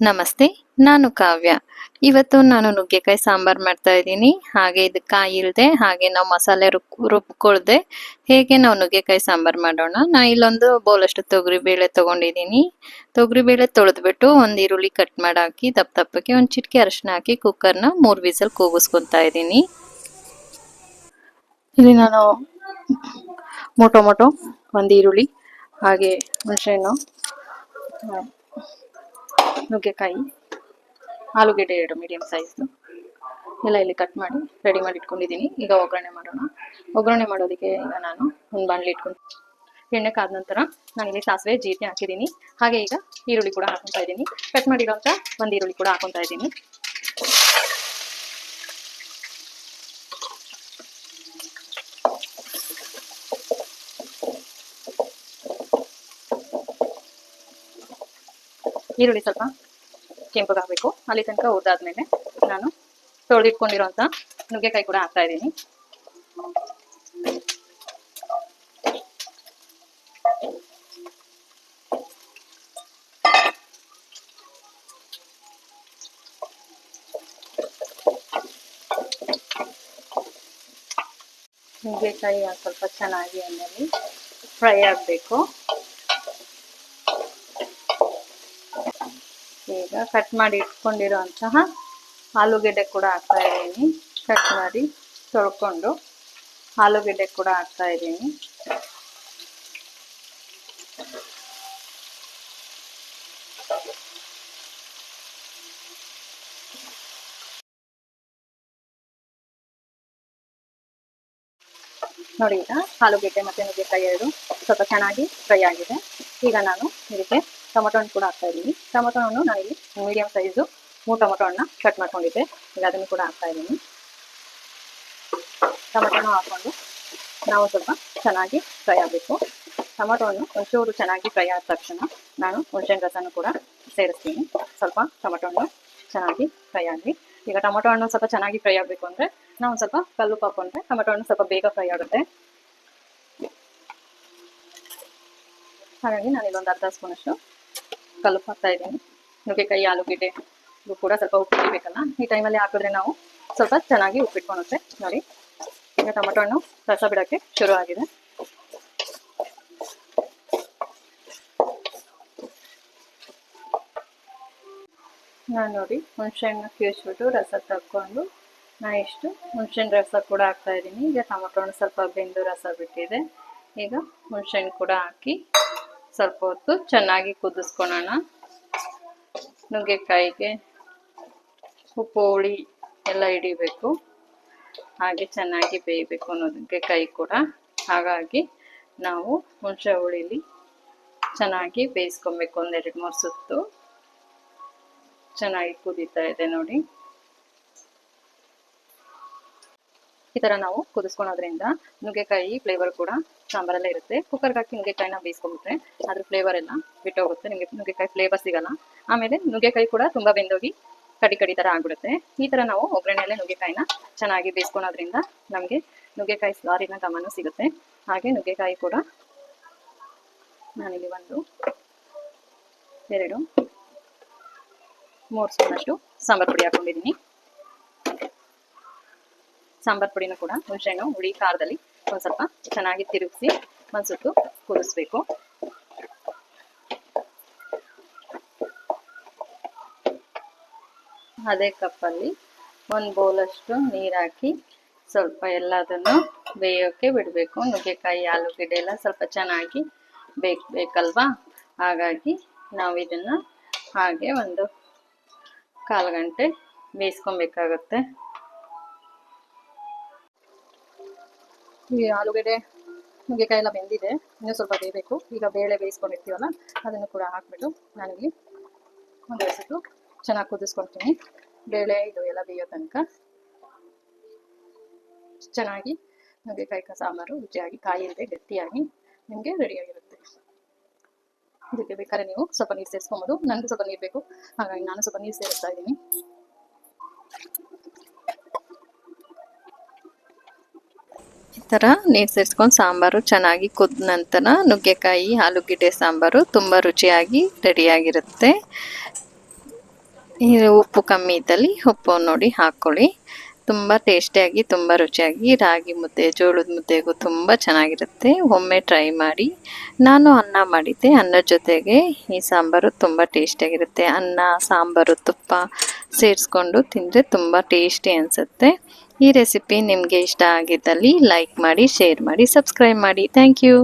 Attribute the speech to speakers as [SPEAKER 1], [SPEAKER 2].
[SPEAKER 1] ನಮಸ್ತೆ, ನಾನು ಕಾವ್ಯ. ಇವತ್ತು ನಾನು ನುಗ್ಗೆಕಾಯಿ ಸಾಂಬಾರ್ ಮಾಡ್ತಾ ಇದ್ದೀನಿ. ಹಾಗೆ ಇದು ಕಾಯಿ ಇಲ್ಲದೆ ಹಾಗೆ ನಾವು ಮಸಾಲೆ ರುಬ್ ರುಬ್ಕೊಳ್ದೆ ಹೇಗೆ ನಾವು ನುಗ್ಗೆಕಾಯಿ ಸಾಂಬಾರ್ ಮಾಡೋಣ. ನಾ ಇಲ್ಲೊಂದು ಬೌಲಷ್ಟು ತೊಗರಿ ಬೇಳೆ ತೊಗರಿಬೇಳೆ ತೊಗರಿ ಬೇಳೆ ತೊಳೆದ್ಬಿಟ್ಟು ಒಂದು ಈರುಳ್ಳಿ ಕಟ್ ಮಾಡಿ ಹಾಕಿ ದಪ್ಪ ದಪ್ಪಕ್ಕೆ ಒಂದು ಚಿಟಿಕೆ ಅರಶಿನ ಹಾಕಿ ಕುಕ್ಕರ್ನ ಮೂರು ವಿಸಲ್ ಕೂಗಿಸ್ಕೊತಾ ಇದ್ದೀನಿ. ಇಲ್ಲಿ ನಾನು ಮೊಟೊ ಮೊಟೊ, ಒಂದು ಈರುಳ್ಳಿ, ಹಾಗೆ ಹುಣಸೆಹಣ್ಣು ನುಗ್ಗೆಕಾಯಿ, ಆಲೂಗೆಡ್ಡೆ ಎರಡು ಮೀಡಿಯಂ ಸೈಜ್ದು ಎಲ್ಲ ಇಲ್ಲಿ ಕಟ್ ಮಾಡಿ ರೆಡಿ ಮಾಡಿ ಇಟ್ಕೊಂಡಿದ್ದೀನಿ. ಈಗ ಒಗ್ಗರಣೆ ಮಾಡೋಣ. ಒಗ್ಗರಣೆ ಮಾಡೋದಕ್ಕೆ ಈಗ ನಾನು ಒಂದು ಬಾಣಲಿ ಇಟ್ಕೊಂಡು ಎಣ್ಣೆ ಕಾದ ನಂತರ ನಾನು ಇಲ್ಲಿ ಸಾಸಿವೆ, ಜೀರಿಗೆ ಹಾಕಿದ್ದೀನಿ. ಹಾಗೆ ಈಗ ಈರುಳ್ಳಿ ಕೂಡ ಹಾಕೊತಾ ಇದ್ದೀನಿ. ಕಟ್ ಮಾಡಿರೋಂಥ ಒಂದು ಈರುಳ್ಳಿ ಕೂಡ ಹಾಕೊತಾ ಇದ್ದೀನಿ. ಈರುಳ್ಳಿ ಸ್ವಲ್ಪ ಕೆಂಪಗಾಗಬೇಕು ಅಲ್ಲಿ ತನಕ ಹುರಿದಾದ್ಮೇಲೆ ನಾನು ತೊಳೆದಿಟ್ಕೊಂಡಿರೋಂಥ ನುಗ್ಗೆಕಾಯಿ ಕೂಡ ಹಾಕ್ತಾ ಇದ್ದೀನಿ. ನುಗ್ಗೆಕಾಯಿ ಸ್ವಲ್ಪ ಚೆನ್ನಾಗಿ ಎಣ್ಣೆಲಿ ಫ್ರೈ ಆಗಬೇಕು. ಈಗ ಕಟ್ ಮಾಡಿ ಇಟ್ಕೊಂಡಿರುವಂತಹ ಆಲೂಗೆಡ್ಡೆ ಕೂಡ ಹಾಕ್ತಾ ಇದ್ದೀನಿ. ಕಟ್ ಮಾಡಿ ತೊಳ್ಕೊಂಡು ಆಲೂಗೆಡ್ಡೆ ಕೂಡ ಹಾಕ್ತಾ ಇದ್ದೀನಿ. ನೋಡಿ ಈಗ ಆಲೂಗೆಡ್ಡೆ ಮತ್ತೆ ನುಗ್ಗೆಕಾಯಿ ಎರಡು ಸ್ವಲ್ಪ ಚೆನ್ನಾಗಿ ಫ್ರೈ ಆಗಿದೆ. ಈಗ ನಾನು ಇದಕ್ಕೆ ಟೊಮೊಟೊ ಹಣ್ಣು ಕೂಡ ಹಾಕ್ತಾ ಇದ್ದೀನಿ. ಟೊಮೊಟೊ ಹಣ್ಣು ಇಲ್ಲಿ ಮೀಡಿಯಂ ಸೈಜು ಮೂರು ಟೊಮೊಟೊ ಹಣ್ಣು ಕಟ್ ಮಾಡ್ಕೊಂಡಿದ್ದೆ. ಈಗ ಅದನ್ನು ಕೂಡ ಹಾಕ್ತಾ ಇದ್ದೀನಿ. ಟೊಮೊಟೊನು ಹಾಕೊಂಡು ನಾವು ಸ್ವಲ್ಪ ಚೆನ್ನಾಗಿ ಫ್ರೈ ಆಗಬೇಕು. ಟೊಮೊಟೊ ಹಣ್ಣು ಒಂಚೂರು ಚೆನ್ನಾಗಿ ಫ್ರೈ ಆದ ತಕ್ಷಣ ನಾನು ಹುಣಸೆಹಣ್ಣು ರಸನೂ ಕೂಡ ಸೇರಿಸ್ತೀನಿ. ಸ್ವಲ್ಪ ಟೊಮೊಟೊ ಹಣ್ಣು ಚೆನ್ನಾಗಿ ಫ್ರೈ ಆಗಲಿ ಈಗ ಟೊಮೊಟೊ ಹಣ್ಣು ಸ್ವಲ್ಪ ಚೆನ್ನಾಗಿ ಫ್ರೈ ಆಗಬೇಕು ಅಂದರೆ ನಾವು ಸ್ವಲ್ಪ ಕಲ್ಲು ಹಾಕೊಂಡ್ರೆ ಟೊಮೊಟೊ ಹಣ್ಣು ಸ್ವಲ್ಪ ಬೇಗ ಫ್ರೈ ಆಗುತ್ತೆ. ಹಾಗಾಗಿ ನಾನು ಒಂದು ಅರ್ಧ ಸ್ಪೂನಷ್ಟು ಕಲ್ಲುಪ್ಪು ಹಾಕ್ತಾ ಇದ್ದೀನಿ ನುಗ್ಗೆಕಾಯಿ ಆಲೂಗೆಡ್ಡೆ ಇದು ಕೂಡ ಸ್ವಲ್ಪ ಉಪ್ಪು ಹಾಕಬೇಕಲ್ಲ? ಈ ಟೈಮಲ್ಲಿ ಹಾಕಿದ್ರೆ ನಾವು ಸ್ವಲ್ಪ ಚೆನ್ನಾಗಿ ಉಪ್ಪಿಟ್ಕೊಳುತ್ತೆ ನೋಡಿ, ಈಗ ಟೊಮೆಟೊ ಹಣ್ಣು ರಸ ಬಿಡೋಕ್ಕೆ ಶುರು ಆಗಿದೆ. ನಾನು ನೋಡಿ ಹುಣಸೆಹಣ್ಣು ಕಿವಿಸ್ಬಿಟ್ಟು ರಸ ತಕ್ಕೊಂಡು ನಾನು ಇಷ್ಟು ಹುಣಸೆಹಣ್ಣು ರಸ ಕೂಡ ಹಾಕ್ತಾ ಇದ್ದೀನಿ. ಈಗ ಟೊಮೊಟೊ ಹಣ್ಣು ಸ್ವಲ್ಪ ಬೆಂದು ರಸ ಬಿಟ್ಟಿದೆ. ಈಗ ಹುಣಸೆಹಣ್ಣು ಕೂಡ ಹಾಕಿ ಸ್ವಲ್ಪ ಹೊತ್ತು ಚೆನ್ನಾಗಿ ಕುದಿಸ್ಕೊಳೋಣ. ನುಗ್ಗೆಕಾಯಿಗೆ ಉಪ್ಪು, ಹುಳಿ ಎಲ್ಲ ಹಿಡಿಬೇಕು. ಹಾಗೆ ಚೆನ್ನಾಗಿ ಬೇಯಬೇಕು ನುಗ್ಗೆಕಾಯಿ ಕೂಡ. ಹಾಗಾಗಿ ನಾವು ಹುಣಸೆ ಹುಳಿಲಿ ಚೆನ್ನಾಗಿ ಬೇಯಿಸ್ಕೊಬೇಕು. ಒಂದೆರಡು ಮೂರು ಸುತ್ತು ಚೆನ್ನಾಗಿ ಕುದೀತಾ ಇದೆ ನೋಡಿ. ಈ ತರ ನಾವು ಕುದಿಸ್ಕೊಳೋದ್ರಿಂದ ನುಗ್ಗೆಕಾಯಿ ಫ್ಲೇವರ್ ಕೂಡ ಸಾಂಬಾರಲ್ಲೇ ಇರುತ್ತೆ. ಕುಕ್ಕರ್ಗೆ ಹಾಕಿ ನುಗ್ಗೆಕಾಯಿನ ಬೇಯಿಸ್ಕೊಂಡ್ಬಿಟ್ರೆ ಅದ್ರ ಫ್ಲೇವರ್ ಎಲ್ಲ ಬಿಟ್ಟೋಗುತ್ತೆ. ನಿಮಗೆ ನುಗ್ಗೆಕಾಯಿ ಫ್ಲೇವರ್ ಸಿಗಲ್ಲ. ಆಮೇಲೆ ನುಗ್ಗೆಕಾಯಿ ಕೂಡ ತುಂಬಾ ಬೆಂದೋಗಿ ಕಡಿ ಕಡಿ ತರ ಆಗ್ಬಿಡುತ್ತೆ. ಈ ತರ ನಾವು ಒಗ್ಗರಣೆಯಲ್ಲೇ ನುಗ್ಗೆಕಾಯಿನ ಚೆನ್ನಾಗಿ ಬೇಯಿಸ್ಕೊಳೋದ್ರಿಂದ ನಮಗೆ ನುಗ್ಗೆಕಾಯಿ ಸಾರಿನ ಗಮನ ಸಿಗುತ್ತೆ. ಹಾಗೆ ನುಗ್ಗೆಕಾಯಿ ಕೂಡ ನಾನಿಲ್ಲಿ ಒಂದು ಎರಡು ಮೂರು ಸ್ಪೂನಷ್ಟು ಸಾಂಬಾರ್ ಪುಡಿ ಹಾಕೊಂಡಿದ್ದೀನಿ. ಸಾಂಬಾರ್ ಪುಡಿನೂ ಕೂಡ ಹುಣಸೆಹಣ್ಣು ಹುಳಿ ಖಾರದಲ್ಲಿ ಒಂದು ಸ್ವಲ್ಪ ಚೆನ್ನಾಗಿ ತಿರುಗಿಸಿ ಒಂದು ಸುತ್ತು ಕುದಿಸ್ಬೇಕು. ಅದೇ ಕಪ್ಪಲ್ಲಿ ಒಂದು ಬೌಲಷ್ಟು ನೀರು ಹಾಕಿ ಸ್ವಲ್ಪ ಎಲ್ಲದನ್ನು ಬೇಯೋಕ್ಕೆ ಬಿಡಬೇಕು. ನುಗ್ಗೆಕಾಯಿ, ಆಲೂಗಡ್ಡೆ ಎಲ್ಲ ಸ್ವಲ್ಪ ಚೆನ್ನಾಗಿ ಬೇಕ್ ಬೇಕಲ್ವಾ? ಹಾಗಾಗಿ ನಾವು ಇದನ್ನು ಹಾಗೆ ಒಂದು ಕಾಲು ಗಂಟೆ ಬೇಯಿಸ್ಕೊಬೇಕಾಗತ್ತೆ. ಈ ಆಲೂಗಡ್ಡೆ ನುಗ್ಗೆಕಾಯಿ ಎಲ್ಲ ಬೆಂದಿದೆ, ಇನ್ನೂ ಸ್ವಲ್ಪ ಬೇಯಬೇಕು. ಈಗ ಬೇಳೆ ಬೇಯಿಸ್ಕೊಂಡಿರ್ತೀವಲ್ಲ, ಅದನ್ನು ಕೂಡ ಹಾಕ್ಬಿಟ್ಟು ನಾನಿಲ್ಲಿ ಒಂದು ಎಸೆದು ಚೆನ್ನಾಗಿ ಕುದಿಸ್ಕೊಳ್ತೀನಿ. ಬೇಳೆ ಇದು ಎಲ್ಲ ಬೇಯೋ ತನಕ ಚೆನ್ನಾಗಿ ನುಗ್ಗೆಕಾಯಿ ಸಾಂಬಾರು ರುಚಿಯಾಗಿ ಕಾಯಿ ಗಟ್ಟಿಯಾಗಿ ನಿಮಗೆ ರೆಡಿಯಾಗಿರುತ್ತೆ. ಇದಕ್ಕೆ ಬೇಕಾದ್ರೆ ನೀವು ಸ್ವಲ್ಪ ನೀರು ಸೇರಿಸ್ಕೊಬೋದು. ನನಗೂ ಸ್ವಲ್ಪ ನೀರು ಬೇಕು. ಹಾಗಾಗಿ ನಾನು ಸ್ವಲ್ಪ ನೀರು ಸೇರಿಸ್ತಾ ಇದ್ದೀನಿ. ಈ ಥರ ನೀರು ಸೇರಿಸ್ಕೊಂಡು ಸಾಂಬಾರು ಚೆನ್ನಾಗಿ ಕುದ್ದ ನಂತರ ನುಗ್ಗೆಕಾಯಿ, ಆಲೂಗೆಡ್ಡೆ ಸಾಂಬಾರು ತುಂಬ ರುಚಿಯಾಗಿ ರೆಡಿಯಾಗಿರುತ್ತೆ ಈ ಉಪ್ಪು ಕಮ್ಮಿ ಇದ್ದಲ್ಲಿ ಉಪ್ಪು ನೋಡಿ ಹಾಕ್ಕೊಳ್ಳಿ ತುಂಬ ಟೇಸ್ಟಿಯಾಗಿ ತುಂಬ ರುಚಿಯಾಗಿ ರಾಗಿ ಮುದ್ದೆ, ಜೋಳದ ಮುದ್ದೆಗೂ ತುಂಬ ಚೆನ್ನಾಗಿರುತ್ತೆ. ಒಮ್ಮೆ ಟ್ರೈ ಮಾಡಿ. ನಾನು ಅನ್ನ ಮಾಡಿದ್ದೆ. ಅನ್ನದ ಜೊತೆಗೆ ಈ ಸಾಂಬಾರು ತುಂಬ ಟೇಸ್ಟಿಯಾಗಿರುತ್ತೆ ಅನ್ನ, ಸಾಂಬಾರು, ತುಪ್ಪ ಸೇರಿಸ್ಕೊಂಡು ತಿಂದರೆ ತುಂಬ ಟೇಸ್ಟಿ ಅನಿಸುತ್ತೆ. ಈ ರೆಸಿಪಿ ನಿಮಗೆ ಇಷ್ಟ ಆಗಿದ್ದಲ್ಲಿ ಲೈಕ್ ಮಾಡಿ ಶೇರ್ ಮಾಡಿ ಸಬ್ಸ್ಕ್ರೈಬ್ ಮಾಡಿ. Thank you